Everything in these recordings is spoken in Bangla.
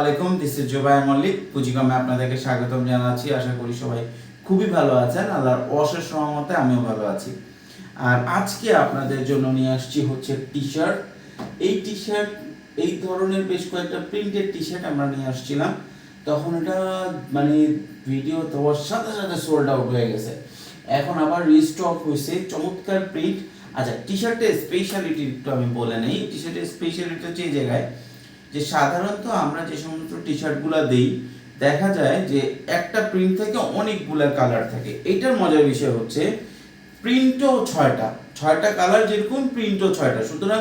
আলাইকুম দিস ইজ জোবায় মল্লিক পুঁজিকমে আপনাদেরকে স্বাগতম জানাচ্ছি, আশা করি সবাই খুবই ভালো আছেন, আল্লাহর অশেষ রহমতে আমিও ভালো আছি। আর আজকে আপনাদের জন্য নিয়ে আসছি হচ্ছে টি শার্ট এই টি শার্ট এই ধরনের বেশ কয়েকটা প্রিন্টেড টি শার্ট আমরা নিয়ে আসছিলাম। তখন এটা মানে ভিডিও দেওয়ার সাথে সাথে সোল্ড আউট হয়ে গেছে। এখন আবার রিস্টক হয়েছে, চমৎকার প্রিন্ট আচ্ছা টি শার্টের স্পেশালিটি একটু আমি বলে নেই। টি শার্টের স্পেশালিটি হচ্ছে এই জায়গায় যে সাধারণত আমরা যে সমস্ত টি শার্টগুলো দিই, দেখা যায় যে একটা প্রিন্ট থেকে অনেকগুলা কালার থাকে। এটার মজার বিষয় হচ্ছে প্রিন্টও ছয়টা। ছয়টা কালার যেরকম প্রিন্টও ছয়টা। সুতরাং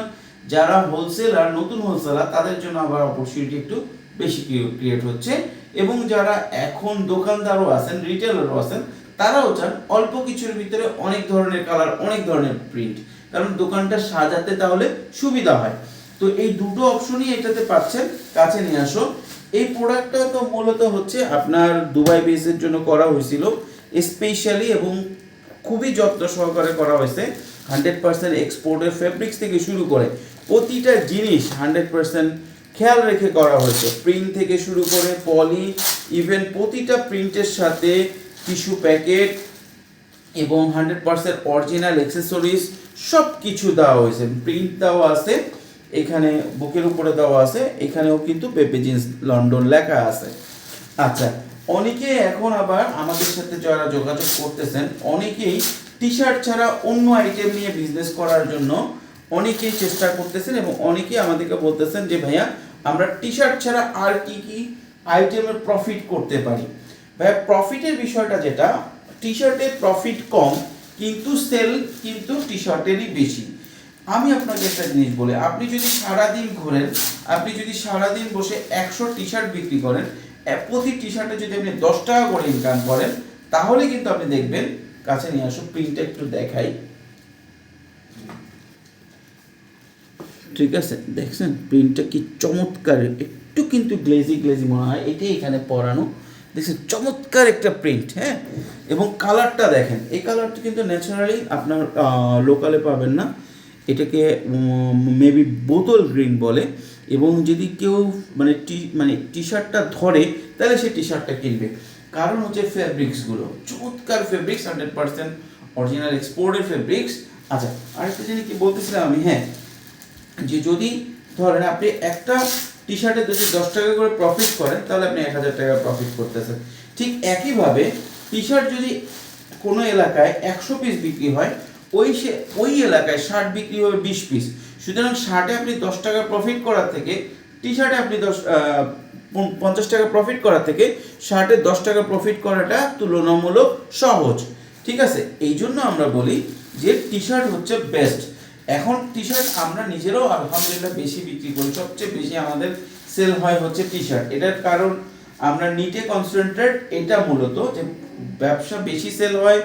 যারা হোলসেলার নতুন হোলসেলার তাদের জন্য আবার অপরচুনিটি একটু বেশি ক্রিয়েট হচ্ছে। এবং যারা এখন দোকানদারও আছেন রিটেলারও আছেন, তারাও চান অল্প কিছুর ভিতরে অনেক ধরনের কালার অনেক ধরনের প্রিন্ট কারণ দোকানটা সাজাতে তাহলে সুবিধা হয়। তো এই দুটো অপশনই এটাতে পাচ্ছেন, কাছে নিয়ে আসো। এই প্রোডাক্টটা তো মূলত হচ্ছে আপনার দুবাই বেসের জন্য করা হয়েছিল স্পেশালি এবং খুবই যত্ন সহকারে করা হয়েছে হান্ড্রেড পার্সেন্ট এক্সপোর্টের ফেব্রিক্স থেকে শুরু করে প্রতিটা জিনিস হান্ড্রেড পার্সেন্ট খেয়াল রেখে করা হয়েছে। প্রিন্ট থেকে শুরু করে পলি ইভেন প্রতিটা প্রিন্টের সাথে টিস্যু প্যাকেট এবং হান্ড্রেড পার্সেন্ট অরিজিনাল অ্যাক্সেসরিজ সব কিছু দেওয়া হয়েছে। প্রিন্ট দেওয়া আছে এখানে বুকের উপরে দেওয়া আছে, এখানেও কিন্তু পেপে জিন্স লন্ডন লেখা আছে। আচ্ছা অনেকে এখন আবার আমাদের সাথে যারা যোগাযোগ করতেছেন, অনেকেই টি শার্ট ছাড়া অন্য আইটেম নিয়ে বিজনেস করার জন্য অনেকেই চেষ্টা করতেছেন এবং অনেকেই আমাদেরকে বলতেছেন যে, ভাইয়া, আমরা টি শার্ট ছাড়া আর কি কি আইটেমের প্রফিট করতে পারি? ভাইয়া প্রফিটের বিষয়টা যেটা টি শার্টে প্রফিট কম, কিন্তু সেল কিন্তু টি শার্টেরই বেশি। আমি আপনাকে একটা জিনিস বলি, আপনি যদি সারাদিন ঘোরেন, আপনি যদি সারাদিন বসে একশো টি শার্ট বিক্রি করেন প্রতি টি শার্টে যদি আপনি দশ টাকা করে ইনকাম করেন, তাহলে কিন্তু আপনি দেখবেন, কাছে নিয়ে আসো প্রিন্টটা একটু দেখাই। ঠিক আছে, দেখছেন? প্রিন্টটা কি চমৎকার, একটু কিন্তু গ্লেজি গ্লেজি মনে হয়, এটাই এখানে পরানো। দেখছেন? চমৎকার একটা প্রিন্ট হ্যাঁ? এবং কালারটা দেখেন, এই কালারটা কিন্তু ন্যাচারালি আপনার লোকালে পাবেন না। এটাকে মেবি বোতল গ্রিন বলে, এবং যদি কেউ মানে টি মানে টি শার্টটা ধরে, তাহলে সে টি শার্টটা কিনবে। কারণ হচ্ছে ফেব্রিক্সগুলো চমৎকার ফেব্রিক্স হান্ড্রেড পার্সেন্ট অরিজিনাল এক্সপোর্টের ফেব্রিক্স আচ্ছা আরেকটা জিনিস কি বলতেছিলাম আমি? হ্যাঁ যে যদি ধরেন আপনি একটা টি শার্টে যদি দশ টাকা করে প্রফিট করেন, তাহলে আপনি এক হাজার টাকা প্রফিট করতেছেন। ঠিক একইভাবে টি শার্ট যদি কোনো এলাকায় একশো পিস বিক্রি হয় ওই সে, ওই এলাকায় শার্ট বিক্রি হবে বিশ পিস সুতরাং শার্টে আপনি দশ টাকা প্রফিট করার থেকে টি শার্টে আপনি দশ পঞ্চাশ টাকা প্রফিট করার থেকে, শার্টে দশ টাকা প্রফিট করাটা তুলনামূলক সহজ। ঠিক আছে? এই জন্য আমরা বলি যে টি শার্ট হচ্ছে বেস্ট এখন টি শার্ট আমরা নিজেরাও আলহামদুলিল্লাহ বেশি বিক্রি করি। সবচেয়ে বেশি আমাদের সেল হয় হচ্ছে টি শার্ট এটার কারণ আমরা নিটে কনসেন্ট্রেট এটা মূলত যে ব্যবসা বেশি সেল হয়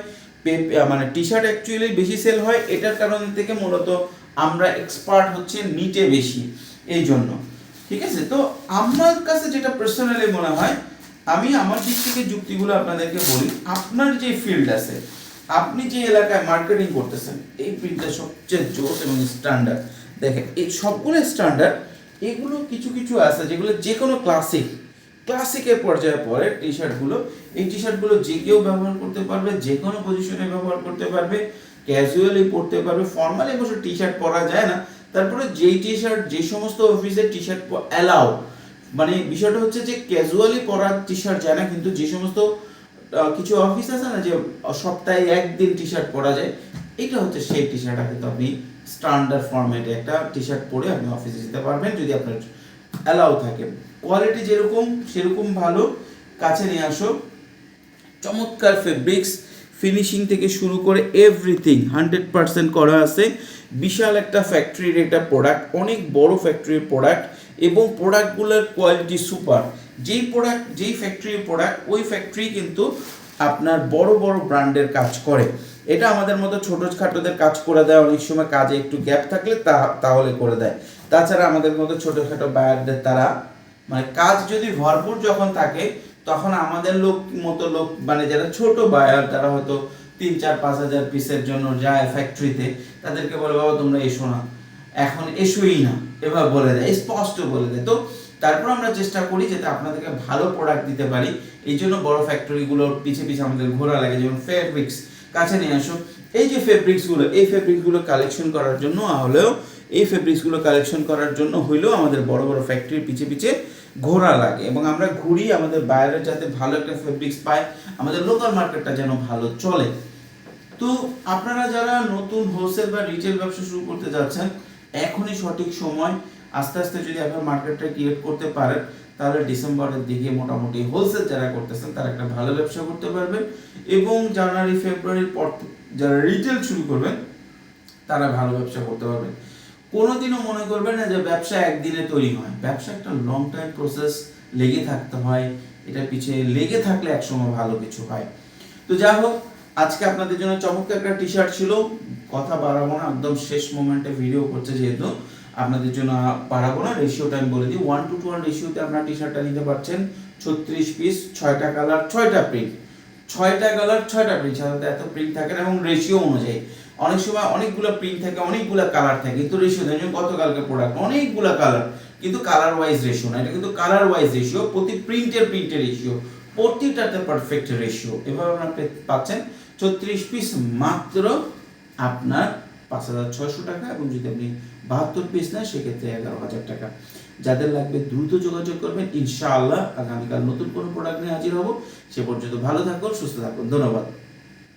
মানে টি শার্ট অ্যাকচুয়ালি বেশি সেল হয়, এটার কারণ থেকে মূলত আমরা এক্সপার্ট হচ্ছে নিটে বেশি, এই জন্য। ঠিক আছে? তো আমার কাছে যেটা পার্সোনালি মনে হয়, আমি আমার দিক থেকে যুক্তিগুলো আপনাদেরকে বলি, আপনার যে ফিল্ড আছে, আপনি যে এলাকায় মার্কেটিং করতেছেন, এই প্রিন্টটা সবচেয়ে জোর এবং স্ট্যান্ডার্ড দেখেন, এই সবগুলো স্ট্যান্ডার্ড এগুলো কিছু কিছু আছে যেগুলো যে কোনো ক্লাসিক ক্লাসিকের পর্যায়ে পড়ে টি শার্টগুলো এই টি শার্টগুলো যে কেউ ব্যবহার করতে পারবে, যে কোনো পজিশনে ব্যবহার করতে পারবে ক্যাজুয়ালি পরতে পারবে ফর্মালি বসে টি শার্ট পরা যায় না। তারপরে যেই টি শার্ট যে সমস্ত অফিসে টি শার্ট অ্যালাউ মানে বিষয়টা হচ্ছে যে ক্যাজুয়ালি পরা টি শার্ট যায় না, কিন্তু যে সমস্ত কিছু অফিস আছে না যে সপ্তাহে একদিন টি শার্ট পরা যায় এটা হচ্ছে সেই টি শার্ট কিন্তু আপনি স্ট্যান্ডার্ড ফরম্যাটে একটা টি শার্ট পরে আপনি অফিসে যেতে পারবেন, যদি আপনার অ্যালাউ থাকে। কোয়ালিটি যেরকম, সেরকম ভালো, কাছে নিয়ে আসো। চমৎকার ফেব্রিক্স ফিনিশিং থেকে শুরু করে এভরিথিং হান্ড্রেড পার্সেন্ট করা আছে। বিশাল একটা ফ্যাক্টরির একটা প্রোডাক্ট অনেক বড় ফ্যাক্টরির প্রোডাক্ট এবং প্রোডাক্টগুলোর কোয়ালিটি সুপার যেই প্রোডাক্ট যেই ফ্যাক্টরির প্রোডাক্ট ওই ফ্যাক্টরি কিন্তু আপনার বড় বড় ব্র্যান্ডের কাজ করে। এটা আমাদের মতো ছোটো খাটোদের কাজ করে দেয়, অনেক সময় কাজে একটু গ্যাপ থাকলে তা, তাহলে করে দেয়। তাছাড়া আমাদের মতো ছোটোখাটো বায়ারদের তারা মানে কাজ যদি ভরপুর যখন থাকে, তখন আমাদের লোক মতো লোক মানে যারা ছোট বায়ার তারা হয়তো তিন, চার, পাঁচ হাজার পিসের জন্য যায় ফ্যাক্টরিতে তাদেরকে বলে, বাবা, তোমরা এসো না। এখন এসোই না এভাবে বলে দেয়, স্পষ্ট বলে দেয়। তো তারপর আমরা চেষ্টা করি যাতে আপনাদেরকে ভালো প্রোডাক্ট দিতে পারি। এই জন্য বড় ফ্যাক্টরিগুলোর পিছে পিছে আমাদের ঘোরা লাগে, যেমন ফেব্রিক্স কাছে নিয়ে আসো। এই যে ফেব্রিক্সগুলো এই ফেব্রিক্সগুলো কালেকশন করার জন্য হলেও, এই ফেব্রিক্সগুলো কালেকশন করার জন্য হইলেও আমাদের বড় বড় ফ্যাক্টরির পিছে পিছে ঘোরা লাগে এবং আমরা ঘুরি, আমাদের বাইরে যাতে ভালো একটা ফেব্রিক্স পায়, আমাদের লোকাল মার্কেটটা যেন ভালো চলে। তো আপনারা যারা নতুন হোলসেল বা রিটেল ব্যবসা শুরু করতে যাচ্ছেন, এখনই সঠিক সময়, আস্তে আস্তে যদি আপনার মার্কেটটা ক্রিয়েট করতে পারেন, তাহলে ডিসেম্বরের দিকে মোটামুটি হোলসেল যারা করতেছেন, তারা একটা ভালো ব্যবসা করতে পারবেন এবং জানুয়ারি, ফেব্রুয়ারির পর, যারা রিটেল শুরু করবেন, তারা ভালো ব্যবসা করতে পারবেন। কোনোদিনও মনে করবেন না যে ব্যবসা একদিনে তৈরি হয়। ব্যবসা একটা লং টাইম প্রসেস লেগে থাকতে হয়। এটা পিছিয়ে লেগে থাকলে একসময় ভালো কিছু হয়। তো যাই হোক, আজকে আপনাদের জন্য চমৎকার একটা টি শার্ট ছিল। কথা বাড়াবো না, একদম শেষ মোমেন্টে ভিডিও করছে যেহেতু। আপনাদের জন্য বাড়াবো না রেশিওটা আমি বলে দিই। ওয়ান টু টু ওয়ান রেশিওতে আপনার টি শার্টটা নিতে পারছেন। ছত্রিশ পিস ছয়টা কালার ছয়টা প্রিন্ট ছয়টা কালার ছয়টা প্রিন্ট সাধারণত এত প্রিন্ট থাকে না এবং রেশিও অনুযায়ী। অনেক সময় অনেকগুলো প্রিন্ট থাকে, অনেকগুলো কালার থাকে, কিন্তু রেশিও যেমন গতকালকে প্রোডাক্ট অনেকগুলো কালার কিন্তু কালার ওয়াইজ রেশিও না, এটা কিন্তু কালার ওয়াইজ রেশিও প্রতি প্রিন্টের প্রিন্টের রেশিও প্রতিটাতে পারফেক্ট রেশিও এভাবে আপনার পাচ্ছেন। ছত্রিশ পিস মাত্র আপনার পাঁচ হাজার ছয়শো টাকা এবং যদি আপনি বাহাত্তর পিস নেন, সেক্ষেত্রে এগারো হাজার টাকা। যাদের লাগবে দ্রুত যোগাযোগ করবেন, ইনশাআল্লাহ আগামীকাল নতুন কোনো প্রোডাক্ট নিয়ে হাজির হব। সে পর্যন্ত ভালো থাকুন, সুস্থ থাকুন, ধন্যবাদ।